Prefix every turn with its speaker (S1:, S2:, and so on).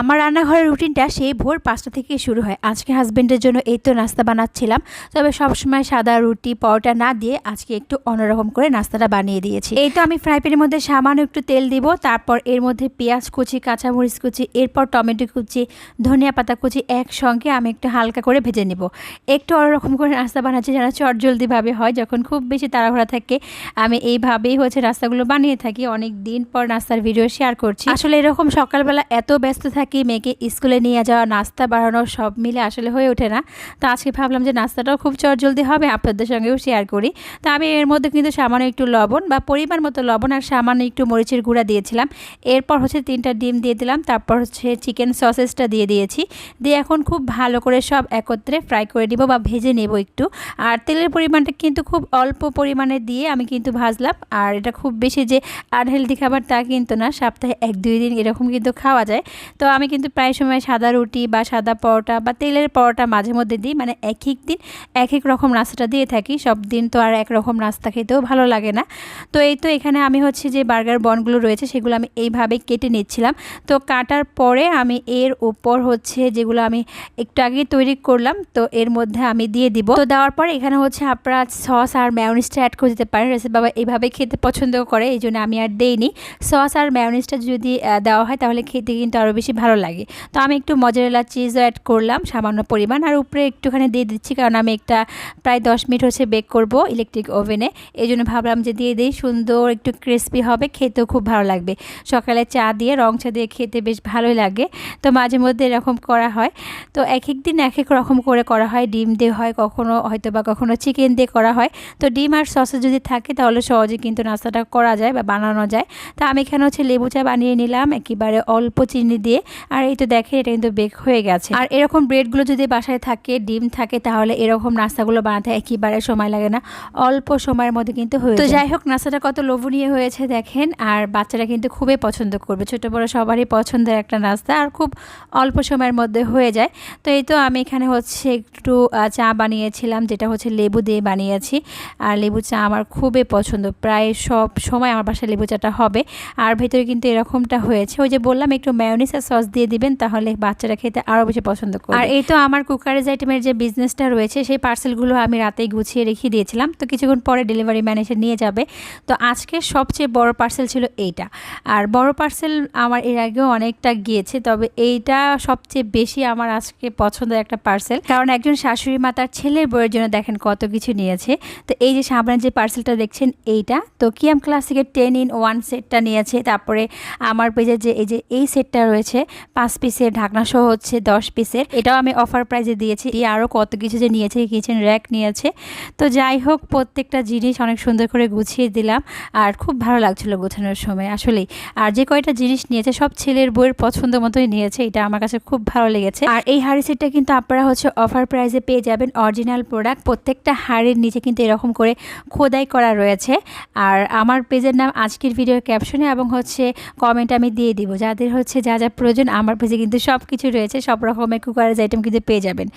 S1: আমার রান্নাঘরের রুটিনটা সেই ভোর পাঁচটা থেকে শুরু হয়। আজকে হাজব্যান্ডের জন্য এই তো নাস্তা বানাচ্ছিলাম। তবে সবসময় সাদা রুটি, পরোটা না দিয়ে আজকে একটু অন্যরকম করে নাস্তাটা বানিয়ে দিয়েছি। এই তো আমি ফ্রাই প্যানের মধ্যে সামান্য একটু তেল দিব, তারপর এর মধ্যে পেঁয়াজ কুচি, কাঁচামরিচ কুচি, এরপর টমেটো কুচি, ধনিয়া পাতা কুচি একসঙ্গে আমি একটু হালকা করে ভেজে নেব। একটু অন্যরকম করে নাস্তা বানাচ্ছি যেন চটজলদিভাবে হয়, যখন খুব বেশি তাড়াহুড়া থাকে। আমি এইভাবেই হচ্ছে নাস্তাগুলো বানিয়ে থাকি। অনেক দিন পর নাস্তার ভিডিও শেয়ার করছি। আসলে এরকম সকালবেলা এত ব্যস্ত থাকি মেয়েকে স্কুলে নিয়ে যাওয়া, নাস্তা বাড়ানো সব মিলে আসলে হয়ে ওঠে না। তো আজকে ভাবলাম যে নাস্তাটাও খুব চটজলদি হবে, আপনাদের সঙ্গেও শেয়ার করি। তো আমি এর মধ্যে কিন্তু সামান্য একটু লবণ বা পরিমাণ মতো লবণ আর সামান্য একটু মরিচের গুঁড়া দিয়েছিলাম। এরপর হচ্ছে তিনটা ডিম দিয়ে দিলাম, তারপর হচ্ছে চিকেন সসেসটা দিয়ে দিয়েছি। দিয়ে এখন খুব ভালো করে সব একত্রে ফ্রাই করে নিব বা ভেজে নেব একটু। আর তেলের পরিমাণটা কিন্তু খুব অল্প পরিমাণে দিয়ে আমি কিন্তু ভাজলাম। আর এটা খুব বেশি যে আনহেলদি খাবার তা কিন্তু না, সপ্তাহে এক দুই দিন এরকম কিন্তু খাওয়া যায়। তো আমি কিন্তু প্রায় সময় সাদা রুটি বা সাদা পরোটা বা তেলের পরোটা মাঝে মধ্যে দিই। মানে এক এক দিন এক এক রকম নাস্তাটা দিয়ে থাকি। সব দিন তো আর এক রকম নাস্তা খেতেও ভালো লাগে না। তো এই তো এখানে আমি হচ্ছে যে বার্গার বনগুলো রয়েছে সেগুলো আমি এইভাবে কেটে নিচ্ছিলাম। তো কাটার পরে আমি এর উপর হচ্ছে যেগুলো আমি একটু আগে তৈরি করলাম, তো এর মধ্যে আমি দিয়ে দিব। তো দেওয়ার পর এখানে হচ্ছে আপনারা সস আর ম্যাওনিসটা অ্যাড করে দিতে পারেন। রেসিপি বাবা এইভাবে খেতে পছন্দ করে এই জন্য আমি আর দেইনি। সস আর ম্যাওনিসটা যদি দেওয়া হয় তাহলে খেতে কিন্তু আরও বেশি ভালো লাগে। তো আমি একটু মজারেলা চিজও অ্যাড করলাম, সামান্য পরিমাণ। আর উপরে একটুখানি দিয়ে দিচ্ছি, কারণ আমি একটা প্রায় দশ মিনিট হচ্ছে বেক করব ইলেকট্রিক ওভেনে এই জন্য ভাবলাম যে দিয়ে দিই, সুন্দর একটু ক্রিস্পি হবে, খেতেও খুব ভালো লাগবে। সকালে চা দিয়ে, রং চা দিয়ে খেতে বেশ ভালোই লাগে। তো মাঝে মধ্যে এরকম করা হয়। তো এক এক দিন এক এক রকম করে করা হয়। ডিম দিয়ে হয় কখনো হয়তো বা কখনো চিকেন দিয়ে করা হয়। তো ডিম আর সসে যদি থাকে, তাহলে সহজে কিন্তু নাস্তাটা করা যায় বা বানানো যায়। তা আমি এখানে হচ্ছে লেবু চা বানিয়ে নিলাম, একেবারে অল্প চিনি দিয়ে। আর এই তো দেখে এটা কিন্তু বেক হয়ে গেছে। আর এরকম ব্রেডগুলো যদি বাসায় থাকে ডিম থাকে তাহলে এরকম নাস্তাগুলো বানাতে একেবারে সময় লাগে না। অল্প সময়ের মধ্যে কিন্তু হয়ে তো যাই হোক নাস্তাটা কত লোভনীয় হয়েছে দেখেন আর বাচ্চারা কিন্তু খুবই পছন্দ করবে। ছোটো বড়ো সবারই পছন্দের একটা নাস্তা আর খুব অল্প সময়ের মধ্যে হয়ে যায়। তো এই তো আমি এখানে হচ্ছে একটু চা বানিয়েছিলাম যেটা হচ্ছে লেবু দিয়ে বানিয়েছি। আর লেবু চা আমার খুবই পছন্দ। প্রায় সব সময় আমার বাসায় লেবু চাটা হবে। আর ভেতরে কিন্তু এরকমটা হয়েছে। ওই যে বললাম একটু ম্যায়োনিস আর সস দিয়ে দিবেন, তাহলে বাচ্চারা খেতে আরও বেশি পছন্দ করে আর এই তো আমার কুকারেজ আইটেমের যে বিজনেসটা রয়েছে, সেই পার্সেলগুলো আমি রাতেই গুছিয়ে রেখে দিয়েছিলাম। তো কিছুক্ষণ পরে ডেলিভারি ম্যান এসে নিয়ে যাবে। তো আজকে সবচেয়ে বড় পার্সেল ছিল এইটা। আর বড় পার্সেল আমার এর আগেও অনেকটা গিয়েছে, তবে এইটা সবচেয়ে বেশি আমার আজকে পছন্দের একটা পার্সেল কারণ একজন শাশুড়ি মা তার ছেলের বইয়ের জন্য দেখেন কত কিছু নিয়েছে। তো এই যে সামনে যে পার্সেলটা দেখছেন, এইটা। তো কিয়াম ক্লাসিকের টেন ইন ওয়ান সেটটা নিয়েছে। তারপরে আমার পেজে যে, এই যে এই সেটটা রয়েছে পাঁচ পিসের ঢাকনা সহ হচ্ছে দশ পিসের। এটাও আমি অফার প্রাইজে দিয়েছি। দিয়ে আরও কত কিছু যে নিয়েছে কিচেন র্যাক নিয়েছে। তো যাই হোক, প্রত্যেকটা জিনিস অনেক সুন্দর করে গুছিয়ে দিলাম। আর খুব ভালো লাগছিল গোছানোর সময়, আসলেই। আর যে কয়টা জিনিস নিয়েছে, সব ছেলের বইয়ের পছন্দ মতোই নিয়েছে। এটা আমার কাছে খুব ভালো লেগেছে। আর এই হাড়ি সেটটা কিন্তু আপনারা হচ্ছে অফার প্রাইজে পেয়ে যাবেন অরিজিনাল প্রোডাক্ট প্রত্যেকটা হাড়ির নিচে কিন্তু এরকম করে খোদাই করা রয়েছে। আর আমার পেজের নাম আজকের ভিডিওর ক্যাপশনে এবং হচ্ছে কমেন্ট আমি দিয়ে দিব। যাদের হচ্ছে যা যা আমার পেজে কিন্তু সব কিছু রয়েছে সব রকমের কুকারের আইটেম কিন্তু পেয়ে যাবেন।